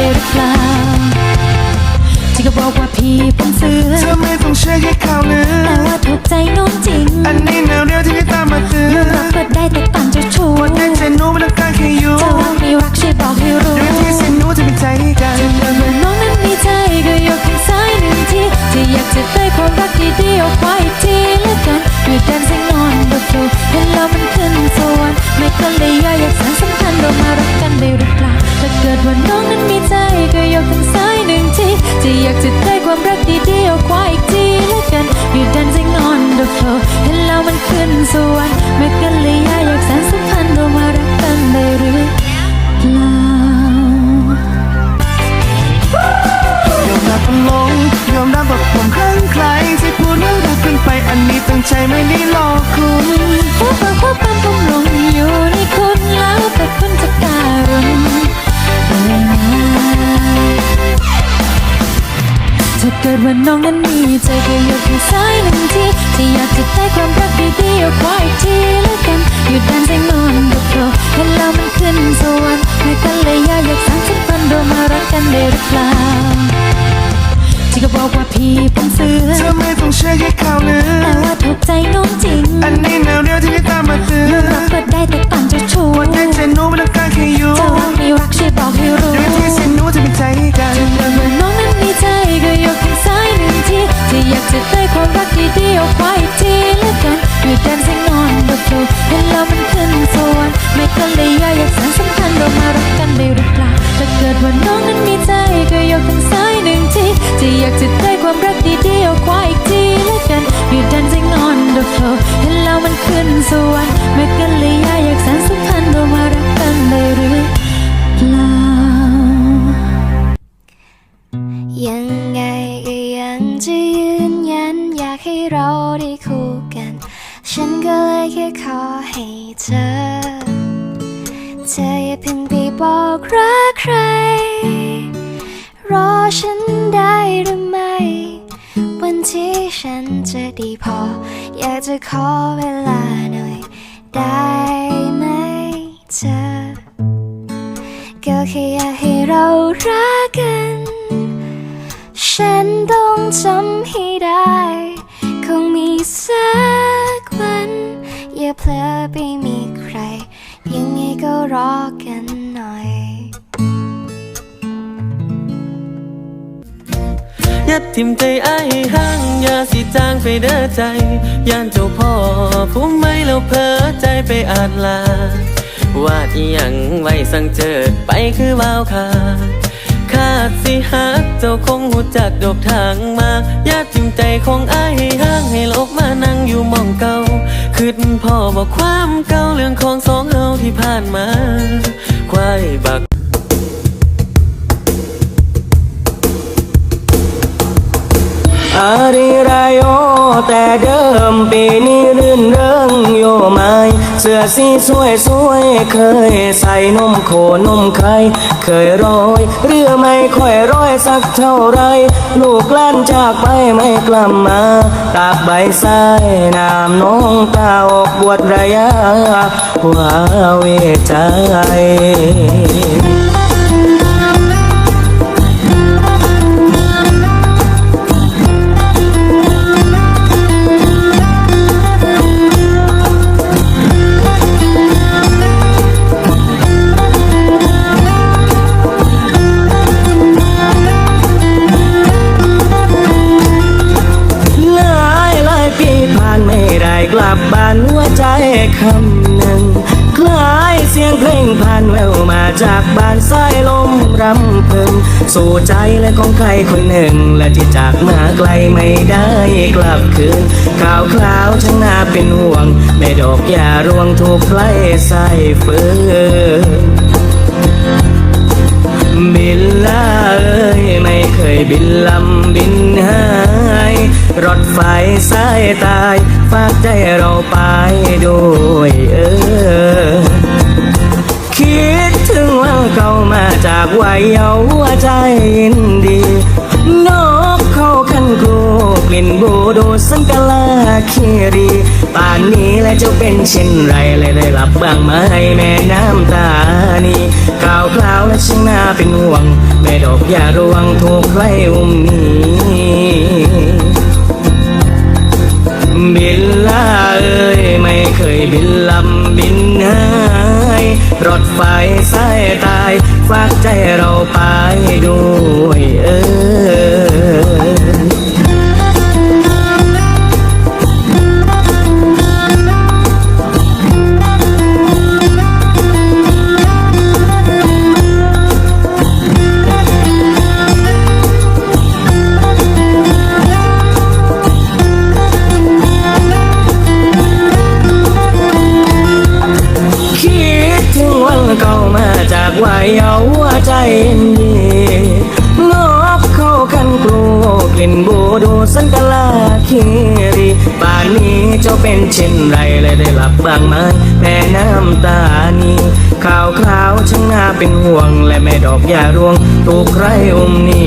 รักกันได้หรือเปล่าที่ก็บอกว่าพี่เป็นเสือเธอไม่ต้องเชื่อแค่ข่าวลือแต่ว่าถูกใจน้องจริง อันนี้แนวเดียวที่พี่ตามมาเตือน้องรักก็ได้แต่ปั่นเจะชู้ว่าได้ใจหนูไม่ต้องการแค่อยู่ถ้ารักไม่รักช่วยบอกให้รู้เดี๋ยวที่สิหนูจะเป็นใจให้กันเมื่อน้องนั้นมีใจก็ยกให้ซ้ายหนึ่งทีที่อยากจะได้ความรักดีๆเอาไว้อีกทีแล้วกัน อยู่แดนซิงนอนบน floor เห็นแล้วมันขึ้นสวรรค์ไม่เคยเลยอยากอยากสานสัมพันธ์เรามารักกันได้หรือเปล่าถ้าเกิดว่าน้องนั้นมีใจก็ยกให้ซ้ายหนึ่งทีจะอยากจะได้ความรักดีๆเอาไว้อีกทีแล้วกันอยู่แดนซิงนอนบน floor เห็นแล้วมันขึ้นสวรรค์ไม่เคย ใจไม่ได้หลอกคุณหัวปากหัวปั๊มปุ่มลงอยู่ในคุณแล้วแต่คุณจะการุณเอ่ยมาถ้าเกิดว่าน้องนั้นมีใจก็ยกให้ซ้ายหนึ่งที ใจน้องจริงอันนี้แนวเดียวที่พี่ตามมาเตือรักก็ได้แต่ปั่นเจะชู้ว่าได้ใจหนูไม่ต้องการแค่อยู่ถ้ารักไม่รักช่วยบอกให้รู้เดี๋ยวที่สิหนูจะเป็นใจให้กันเมื่อน้องนั้นมีใจก็ยกให้ซ้ายหนึ่งทีที่อยากจะได้ความรักดีๆเอาไว้อีกทีแล้วกันอยู่แดนซิงนอนบน floor เห็นแล้วมันขึ้นสวรรค์ไม่ก็เลยอยากอยากสานสัมพันธ์เรามารักกันได้หรือเปล่าถ้าเกิดว่าน้องนั้นมีใจก็ยกให้ซ้ายหนึ่งทีที่อยากจะได้ความรักดีๆเอาไว้อีกทีแล้วกันอยู่แดนซิงนอนบน floor เห็นแล้วมันขึ้นสวรรค์ไม่กันเลยอยากอยากสนสุพรรณเรามารักกันได้หรือ จะขอเวลาหน่อยได้ไหมเธอ ก็แค่อยากให้เรารักกัน ฉันต้องจำให้ได้ คงมีสัก ยัดทิมใจไอ้ห้างยาสิจางไปเด้อใจย่านเจ้าพ่อผู้ไม่แล้วเพ้อใจไปอ่านลาวาดอีหยังไว้สั่งเจิดไปคือวาวขาคาดสิฮักเจ้าคงหูจักดอกทางมาญาติทิมใจของไอ้ายห้างให้ลบมานั่งอยู่มองเก่าคิดพ่อบอกความเก่าเรื่องของสองเฮาที่ผ่านมา ควายบัก อาริรายโยแต่เดิมปีนี้รื่นเริงโยไม้เสื้อสีสวยสวยเคยใส่นมโคนมไข่เคยโรยเรือไม่ค่อยร้อยสักเท่าไร ลูกล้านจากไปไม่กลับมา ตากใบทรายน้ำน้องตาออกบวชระยะว่าเวใจ สู่ใจและของใครคนหนึ่ง และที่จากมาไกลไม่ได้กลับคืนข่าวคราวช่างน่าเป็นห่วงแม่ดอกยารวงถูกไล่ใส่ฟืนบินลาเอ้ยไม่เคยบินลำบินหายรถไฟสายตาย ฝากใจเราไปด้วยเออาจากวัยเอาว์ใจยินดี นกเข้าคันโกกลิ่นบูดูสังกะลาคีรีป่านนี้และเจ้าเป็นเช่นไรเลยได้รับบ้างไหมแม่น้ำตานีข่าวคราวและช่างน่าเป็นห่วง แม่ดอกยารวงถูกใครอุ้มหนี บินลาเอ้ยไม่เคยบินลำบินหายรถไฟสายตายฝากใจเราไปด้วยเอ้ย สันกลาคีรีป่านนี้เจ้าเป็นเช่นไรเลยได้หลับบ้างไหมแม่น้ำตานีข่าวคราวช่างน่าเป็นห่วงและแม่ดอกยารวงถูกใครอุ้มหนี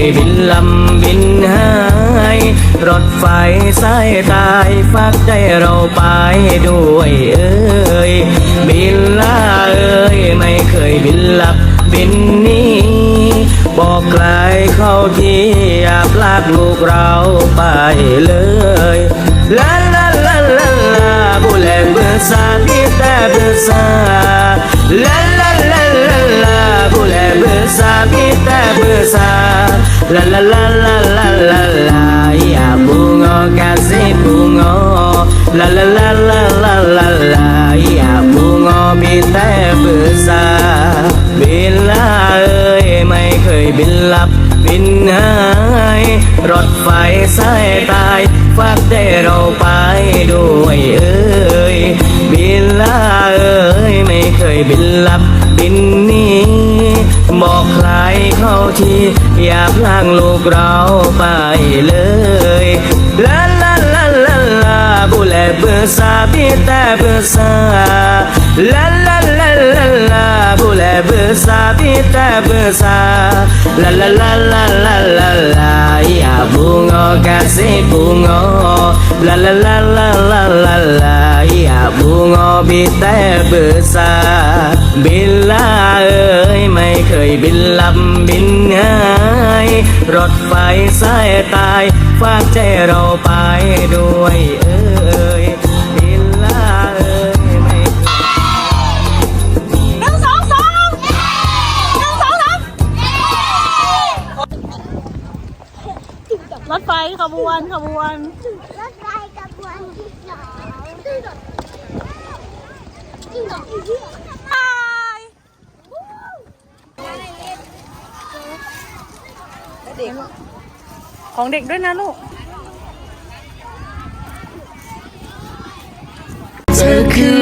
ยบินลำบินหาย รถไฟสายตายฝากใจเราไปด้วยเอ้ย บินลาเอ้ย ไม่เคยบินหลับบินหนี้บอกใครเข้าที่อย่าพลากลูกเราไปเลยลาลาลาลาลาบุเลเบอร์ซาพี่แต่เบอร์ซาลาลาลาลาลา บุเลเบอร์ซาพี่แต่เบอร์ซาลาลาลาลาลาลาลาอย่าบุงอกาซิบุงอลาลาลาลาลาลาลาอย่าบุงอพี่แต่เบอร์ซาบินลาเอ้ยไม่เคยบินลับบินหายรถไฟสายตายฝากได้เราไปด้วยเอ้ยบินลาเอ้ยไม่เคยบินลับบิน บอกใครเขาทีอย่าพลางลูกเราไปเลยลาลาลาลาลาบุเลเบอร์ซาพี่แต่เบอร์ซาลาลา บุเลเบอร์ซาพี่แต่เบอร์ซาลาลาลาลาลาลาลาอย่าบุงอกาซิบุงอลาลาลาลาลาลาลาอย่าบุงอพี่แต่เบอร์ซาบินลาเอ้ยไม่เคยบินลำบินหายรถไฟสายตายฝากใจเราไปด้วยเอ้ รถไฟขบวนขบวน รถไฟขบวนที่สองไปของเด็กด้วยนะลูก เธอคือ